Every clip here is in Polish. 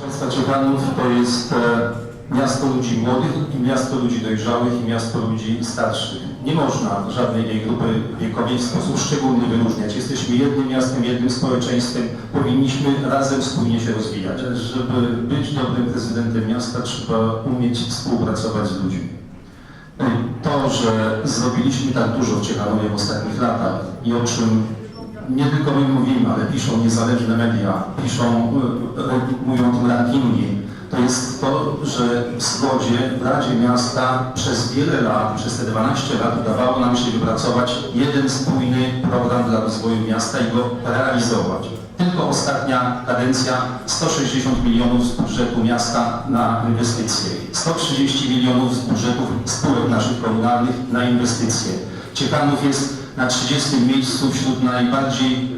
Państwa Ciechanów to jest e, miasto ludzi młodych i miasto ludzi dojrzałych i miasto ludzi starszych. Nie można żadnej jej grupy wiekowej w sposób szczególny wyróżniać. Jesteśmy jednym miastem, jednym społeczeństwem. Powinniśmy razem wspólnie się rozwijać. Żeby być dobrym prezydentem miasta trzeba umieć współpracować z ludźmi. To, że zrobiliśmy tak dużo w w ostatnich latach i o czym nie tylko my mówimy, ale piszą niezależne media, piszą, y, mówią o tym rankingi, to jest to, że w zgodzie w Radzie Miasta przez wiele lat, przez te 12 lat udawało nam się wypracować jeden spójny program dla rozwoju miasta i go realizować. Tylko ostatnia kadencja 160 milionów z budżetu miasta na inwestycje, 130 milionów z budżetów spółek naszych komunalnych na inwestycje. Ciechanów jest na 30 miejscu wśród najbardziej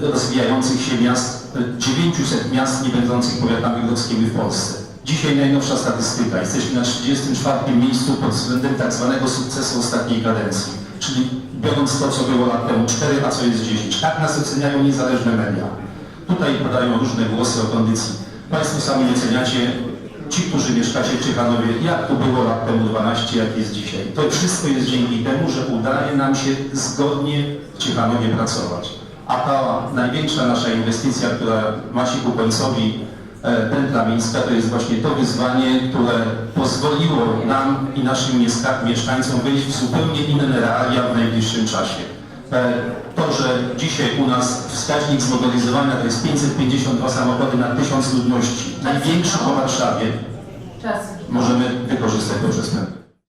e, rozwijających się miast, e, 900 miast nie będących powiatami górskimi w Polsce. Dzisiaj najnowsza statystyka. Jesteśmy na 34 miejscu pod względem tak zwanego sukcesu ostatniej kadencji. Czyli biorąc to, co było lat temu 4, a co jest 10. Tak nas oceniają niezależne media. Tutaj podają różne głosy o kondycji. Państwo sami oceniacie, ci, którzy mieszkacie w Ciechanowie, jak to było lat temu 12, jak jest dzisiaj. To wszystko jest dzięki temu, że udaje nam się zgodnie w Ciechanowie pracować. A ta największa nasza inwestycja, która masi ku końcowi e, pętla miejska, to jest właśnie to wyzwanie, które pozwoliło nam i naszym mieszka- mieszkańcom wyjść w zupełnie inne realia w najbliższym czasie. E, To, że dzisiaj u nas wskaźnik zmobilizowania to jest 552 samochody na 1000 ludności, największy po Warszawie, możemy wykorzystać to przez ten.